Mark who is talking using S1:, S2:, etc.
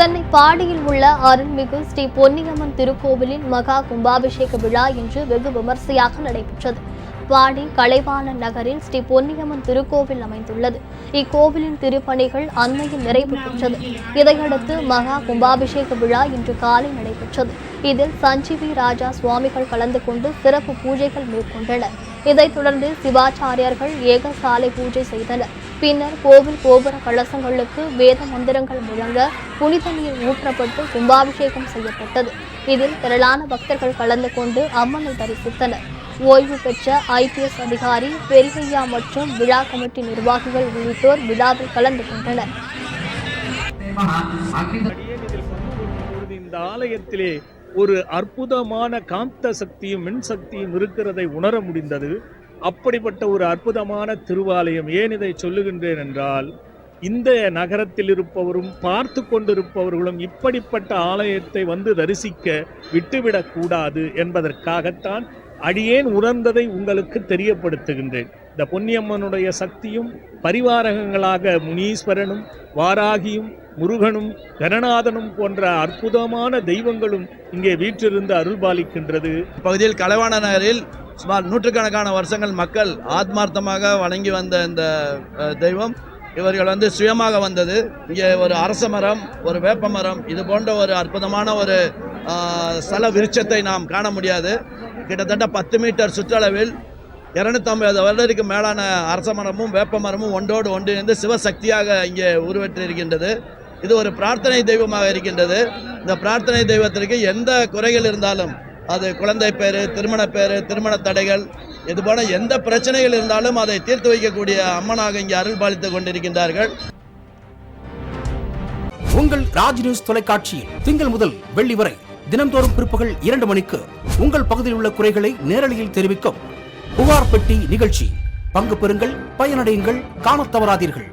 S1: சென்னை பாடியில் உள்ள அருள்மிகு ஸ்ரீ பொன்னியம்மன் திருக்கோவிலின் மகா கும்பாபிஷேக விழா இன்று வெகு விமர்சையாக நடைபெற்றது. பாடி கலைவாணன் நகரில் ஸ்ரீ பொன்னியம்மன் திருக்கோவில் அமைந்துள்ளது. இக்கோவிலின் திருப்பணிகள் அண்மையில் நிறைவு பெற்றது. இதையடுத்து மகா கும்பாபிஷேக விழா இன்று காலை நடைபெற்றது. இதில் சஞ்சீவி ராஜா சுவாமிகள் கலந்து கொண்டு சிறப்பு பூஜைகள் மேற்கொண்டனர். இதைத் தொடர்ந்து சிவாச்சாரியார்கள் ஏகசாலை பூஜை செய்தனர். பின்னர் கோவில் கோபுர கலசங்களுக்கு வேத மந்திரங்கள் முழங்க புனித நீர் ஊற்றப்பட்டு கும்பாபிஷேகம் செய்யப்பட்டது. இதில் திரளான பக்தர்கள் கலந்து கொண்டு அம்மனை தரிசித்தனர். ஓய்வு பெற்ற ஐபிஎஸ் அதிகாரி பெரியய்யா மற்றும் விழா கமிட்டி நிர்வாகிகள் உள்ளிட்டோர் விழாவில் கலந்து கொண்டனர்.
S2: பொழுது இந்த ஆலயத்திலே ஒரு அற்புதமான காந்த சக்தியும் மின் சக்தியும் இருக்கிறதை உணர முடிந்தது. அப்படிப்பட்ட ஒரு அற்புதமான திருவாலயம் ஏன் இதை சொல்லுகின்றேன் என்றால் இந்த நகரத்தில் இருப்பவரும் பார்த்து கொண்டிருப்பவர்களும் இப்படிப்பட்ட ஆலயத்தை வந்து தரிசிக்க விட்டுவிடக்கூடாது என்பதற்காகத்தான் அடியேன் உணர்ந்ததை உங்களுக்கு தெரியப்படுத்துகின்றேன். இந்த பொன்னியம்மனுடைய சக்தியும் பரிவாரகங்களாக முனீஸ்வரனும் வாராகியும் முருகனும் கணநாதனும் போன்ற அற்புதமான தெய்வங்களும் இங்கே வீற்றிருந்து அருள்பாலிக்கின்றது.
S3: பகுதியில் கலைவாண நகரில் சுமார் நூற்றுக்கணக்கான வருஷங்கள் மக்கள் ஆத்மார்த்தமாக வணங்கி வந்த இந்த தெய்வம். இவர்கள் வந்து சுயமாக வந்தது. இங்கே ஒரு அரச மரம் ஒரு வேப்ப மரம் இது போன்ற ஒரு அற்புதமான ஒரு ஸ்தல விருட்சத்தை நாம் காண முடியாது. கிட்டத்தட்ட பத்து மீட்டர் சுற்றளவில் இரநூத்தம்பது வருடத்துக்கு மேலான அரச மரமும் வேப்ப மரமும் ஒன்றோடு ஒன்றிணைந்து சிவசக்தியாக இங்கே உருவெற்றிருக்கின்றது. இது ஒரு பிரார்த்தனை தெய்வமாக இருக்கின்றது. இந்த பிரார்த்தனை தெய்வத்திற்கு எந்த குறைகள் இருந்தாலும் அது குழந்தை பேரு திருமண பேரு திருமண தடைகள் இது போல எந்த பிரச்சனைகள் இருந்தாலும் அதை தீர்த்து வைக்கக்கூடிய அம்மனாக இங்கே அருள் பாலித்துக் கொண்டிருக்கின்றார்கள்.
S4: உங்கள் ராஜ் நியூஸ் தொலைக்காட்சியில் திங்கள் முதல் வெள்ளி வரை தினம்தோறும் பிற்பகல் இரண்டு மணிக்கு உங்கள் பகுதியில் உள்ள குறைகளை நேரலையில் தெரிவிக்கும் புகார் பெட்டி நிகழ்ச்சி. பங்கு பெறுங்கள் பயனடையுங்கள் காணத் தவறாதீர்கள்.